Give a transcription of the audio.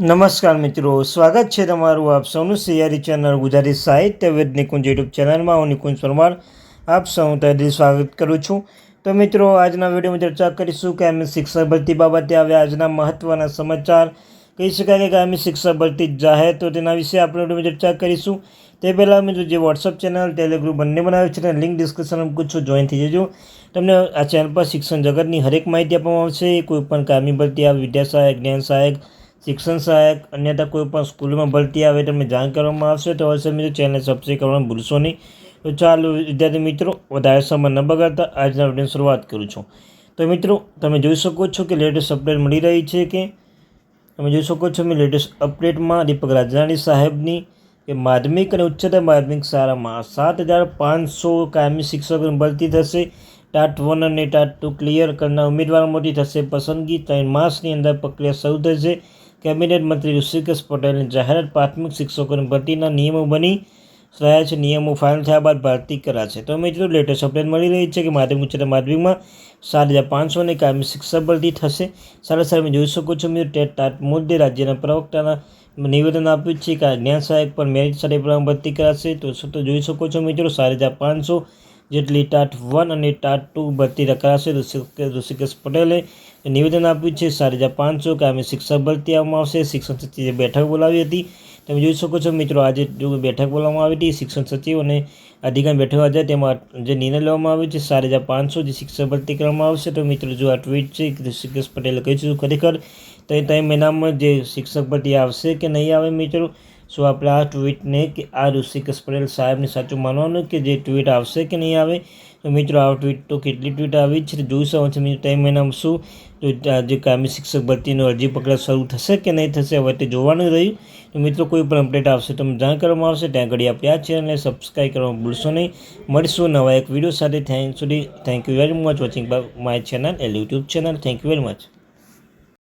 નમસ્કાર મિત્રો, સ્વાગત છે તમારું આપ સૌનું સિયારી ચેનલ ગુજરાતી સાહિત્ય વેદ નિકુંજ યુટ્યુબ ચેનલમાં. હું નિકુંજ પરમાર આપ સૌ તહેથી સ્વાગત કરું છું. તો મિત્રો, આજના વિડીયોમાં ચર્ચા કરીશું કે અમે શિક્ષક ભરતી બાબતે આવ્યા આજના મહત્ત્વના સમાચાર. કહી શકાય કે અમે શિક્ષક ભરતી જાહેર તો તેના વિશે આપણે વિડીયોમાં ચર્ચા કરીશું. તે પહેલાં મિત્રો, જે વોટ્સઅપ ચેનલ, ટેલિગ્રુપ બંને બનાવ્યું છે તેને લિંક ડિસ્ક્રિપ્શનમાં છું, જોઈન થઈ જજો. તમને આ ચેનલ પર શિક્ષણ જગતની હરેક માહિતી આપવામાં આવશે. કોઈ પણ કામી ભરતી આવે, વિદ્યા સહાયક, જ્ઞાન સહાયક શિક્ષણ સહાયક, અન્યથા કોઈ પણ સ્કૂલમાં ભરતી આવે તમને જાણ કરવામાં આવશે. તો અવશ્ય મિત્રો ચેનલ સબસ્ક્રાઈબ કરવાનું ભૂલશો નહીં. તો ચાલો વિદ્યાર્થી મિત્રો, વધારે સમય ન બગાડતા આજના વીડિયો શરૂઆત કરું છું. તો મિત્રો, તમે જોઈ શકો છો કે લેટેસ્ટ અપડેટ મળી રહી છે કે તમે જોઈ શકો છો મેં લેટેસ્ટ અપડેટમાં દીપક રાજરાણી સાહેબની કે માધ્યમિક અને ઉચ્ચતર માધ્યમિક શાળામાં સાત હજાર પાંચસો કાયમી શિક્ષકોની ભરતી થશે. ટાટ વન અને ટાટ ટુ ક્લિયર કરનાર ઉમેદવારો મોટી થશે પસંદગી. ત્રણ માસની અંદર પ્રક્રિયા શરૂ થશે. કેબિનેટ મંત્રી ઋષિકેશ પટેલની જાહેરાત પ્રાથમિક શિક્ષકોની ભરતીના નિયમો બની રહ્યા છે. નિયમો ફાઇનલ થયા બાદ ભરતી કરાશે. તો મિત્રો, લેટેસ્ટ અપડેટ મળી રહી છે કે માધ્યમિક ઉચ્ચતર માધ્યમિકમાં સાત હજાર પાંચસોની કાયમી શિક્ષક ભરતી થશે. સારા સારા મેં જોઈ શકો છો મિત્રો, ટેટ ટાટ મુદ્દે રાજ્યના પ્રવક્તાના નિવેદન આપ્યું છે કે જ્ઞાન સહાયક પર મેરિટ સાથે ભરતી કરાશે. તો જોઈ શકો છો મિત્રો સાત હજાર પાંચસો જેટલી ટાટ વન અને ટાટ ટુ ભરતી રખાશે, ઋષિકેશ પટેલે નિવેદન આપ્યું છે સાત પાંચસો પાંચસો અમે શિક્ષક ભરતી આવવામાં આવશે. શિક્ષણ સચિવે બેઠક બોલાવી હતી. તમે જોઈ શકો છો મિત્રો, આજે બેઠક બોલાવવામાં આવી હતી, શિક્ષણ સચિવ અને અધિકારી બેઠક હતા તેમાં જે નિર્ણય લેવામાં આવ્યો છે સાત પાંચસો જે શિક્ષક ભરતી કરવામાં આવશે. તો મિત્રો, જો આ ટ્વીટ છે, ઋષિકેશ પટેલે કહ્યું છે ખરેખર તો ત્રણ મહિનામાં જે શિક્ષક ભરતી આવશે કે નહીં આવે મિત્રો? સો આપણે આ ટ્વીટને કે આ ઋષિકેશ પટેલ સાહેબને સાચું માનવાનું કે જે ટ્વીટ આવશે કે નહીં આવે? તો મિત્રો, આ ટ્વીટ તો કેટલી ટ્વીટ આવી છે? જોઈ શકો છો મિત્રો ત્રણ મહિનામાં શું? તો જે કાયમી શિક્ષક ભરતીનો અરજી પકડા શરૂ થશે કે નહીં થશે, હવે તે જોવાનું રહ્યું. તો મિત્રો, કોઈ પણ અપડેટ આવશે તો જાણ કરવામાં આવશે. ત્યાં ઘડી આપણે આ ચેનલને સબસ્ક્રાઈબ કરવાનું ભૂલશો નહીં. મળીશું નવા એક વીડિયો સાથે. થેન્ક સુધી thank you very much watching my channel L YouTube channel thank you very much